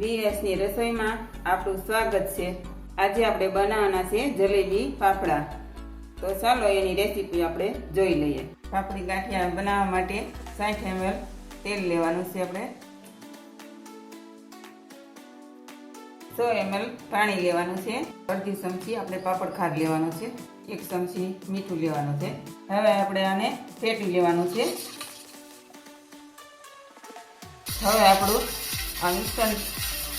વીએસની રસોઈમાં આપણું સ્વાગત છે. આજે આપણે બનાવવાના છે જલેબી ફાફડા. તો ચાલો એની રેસીપી આપણે જોઈ લઈએ. ફાફડી ગાંઠિયા બનાવવા માટે સાઠ એમએલ તેલ લેવાનું છે આપણે. સો એમએલ પાણી લેવાનું છે. અડધી ચમચી આપણે પાપડ ખાર લેવાનું છે. એક ચમચી મીઠું લેવાનું છે. હવે આપણે આને ફેટી લેવાનું છે. હવે આપણું આ મિશ્રણ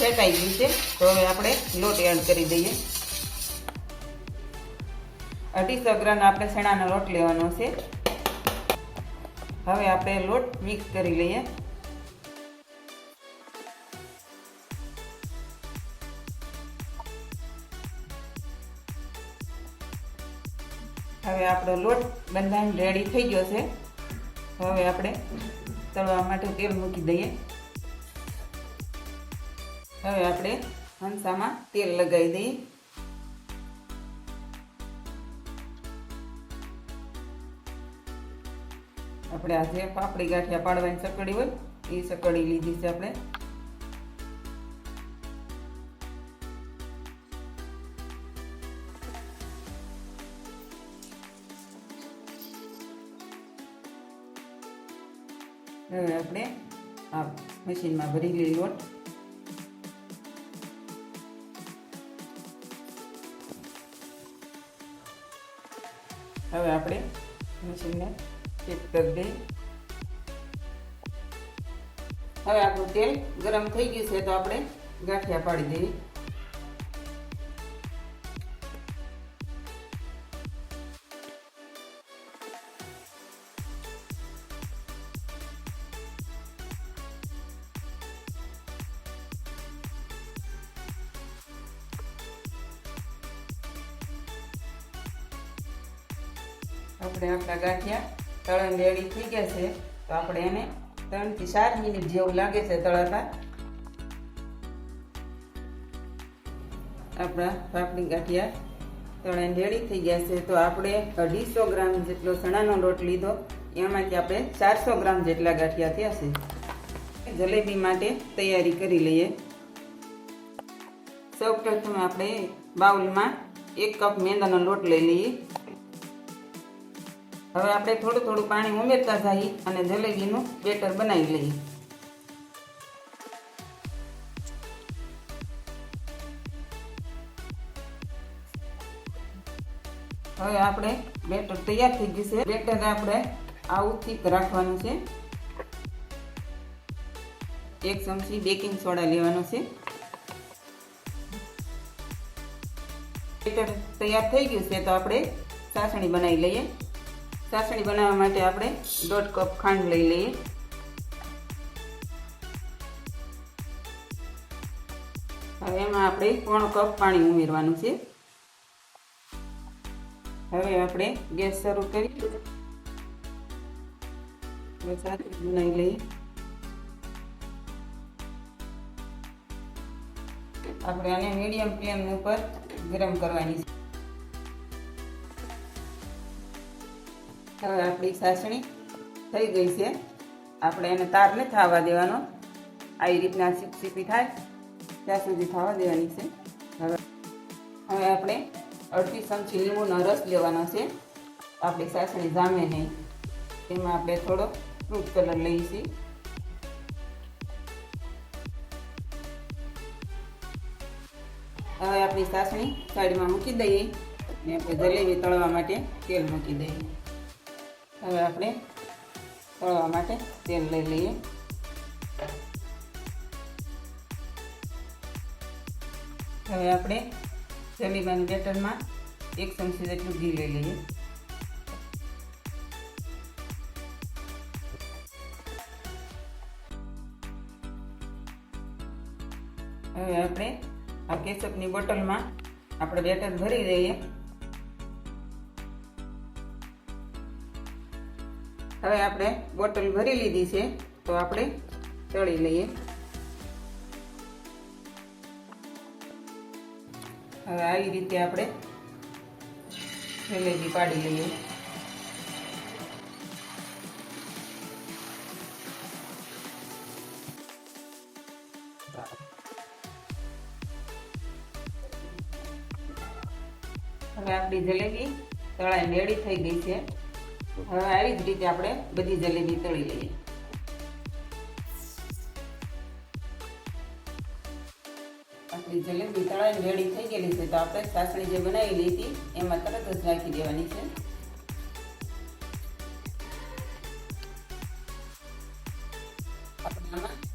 ફેટાઈ ગયું છે. તો હવે આપણે લોટ એડ કરી દઈએ. અઢીસો ગ્રામ આપણે શેણાનો લોટ લેવાનો છે. હવે આપણે લોટ મિક્સ કરી લઈએ. હવે આપણો લોટ બંધાઈને રેડી થઈ ગયો છે. હવે આપણે તળવા માટે તેલ મૂકી દઈએ. હવે આપણે હંસામાં તેલ લગાવી દઈએ. આપણે આ જે પાપડી ગાંઠિયા પાડવાની સકડી હોય, એ સકડી લીધી છે આપણે. હવે આપણે આ મશીનમાં ભરી લઈ લોટ. હવે આપણે મશીનને ચેક કરી દઈએ. હવે આપણું તેલ ગરમ થઈ ગયું છે તો આપણે ગાંઠિયા પાડી દઈએ. આપણે આપણા ગાંઠિયા તળણ રેડી થઈ ગયા છે. તો આપણે એને ત્રણથી ચાર મિનિટ જેવું લાગે છે તળાતા. આપણા પાપડી ગાંઠિયા તળણ રેડી થઈ ગયા છે. તો આપણે અઢીસો ગ્રામ જેટલો ચણાનો લોટ લીધો. એમાંથી આપણે ચારસો ગ્રામ જેટલા ગાંઠિયા થયા છે. જલેબી માટે તૈયારી કરી લઈએ. સૌ પ્રથમ આપણે બાઉલમાં એક કપ મેંદાનો લોટ લઈ લઈએ. હવે આપણે થોડું થોડું પાણી ઉમેરતા જઈએ અને જલેબીનું બેટર બનાવી લઈએ. હવે આપણે બેટર તૈયાર થઈ ગયું છે. બેટર આપણે આવું થીક રાખવાનું છે. એક ચમચી બેકિંગ સોડા લેવાનો છે. બેટર તૈયાર થઈ ગયું છે તો આપણે ચાસણી બનાવી લઈએ. ચાસણી બનાવવા માટે આપણે દોઢ કપ ખાંડ લઈ લઈએ. હવે એમાં આપણે પોણો કપ પાણી ઉમેરવાનું છે. હવે આપણે ગેસ શરૂ કરી. હવે બનાવી લઈએ. આપણે આને મીડિયમ ફ્લેમ ઉપર ગરમ કરવાની છે. હવે આપણી સાસણી થઈ ગઈ છે. આપણે એને તારને થાવા દેવાનો. આવી રીતના સીપસીપી થાય ત્યાં સુધી થાવા દેવાની છે. હવે હવે આપણે અડધી ચમચી લીંબુનો રસ લેવાનો છે. આપણી સાસણી જામે નહીં. તેમાં આપણે થોડો ફ્રૂટ કલર લઈએ છીએ હવે આપણી સાસણી સાઈડમાં મૂકી દઈએ. ને આપણે જલેબી તળવા માટે તેલ મૂકી દઈએ. હવે આપણે તળવા માટે તેલ લઈ લઈએ. હવે આપણે જલેબાની બેટરમાં એક ચમચી જેટલું ઘી લઈ લઈએ. હવે આપણે આ કેચઅપની બોટલમાં આપણે બેટર ભરી દઈએ. હવે આપણે બોટલ ભરી લીધી છે, તો આપણે તળી લઈએ. હવે આવી રીતે આપણે જલેબી પાડી લઈએ. હવે આપણી જલેબી તળાઈ રેડી થઈ ગઈ છે. હવે આવી જ રીતે આપણે બધી જલેબી તળી લઈએ. આપણી જલેબી તળાઈ રેડી થઈ ગયેલી છે, તો આપણે સાસણી જે બનાવેલી હતી, એમાં તરત જ નાખી દેવાની છે.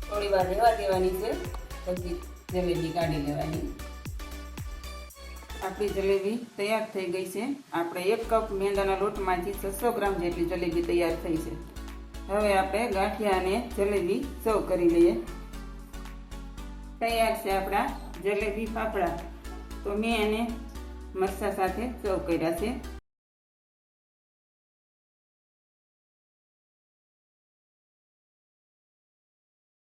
થોડી વાર રહેવા દેવાની છે, પછી જલેબી કાઢી લેવાની. આપણી જલેબી તૈયાર થઈ ગઈ છે. આપણે એક કપ મેંદાના લોટમાંથી છસો ગ્રામ જેટલી જલેબી તૈયાર થઈ છે. હવે આપણે ગાંઠિયા અને જલેબી સર્વ કરી લઈએ. તૈયાર છે આપણા જલેબી ફાફડા. તો મેં એને મરચાં સાથે સર્વ કર્યા છે.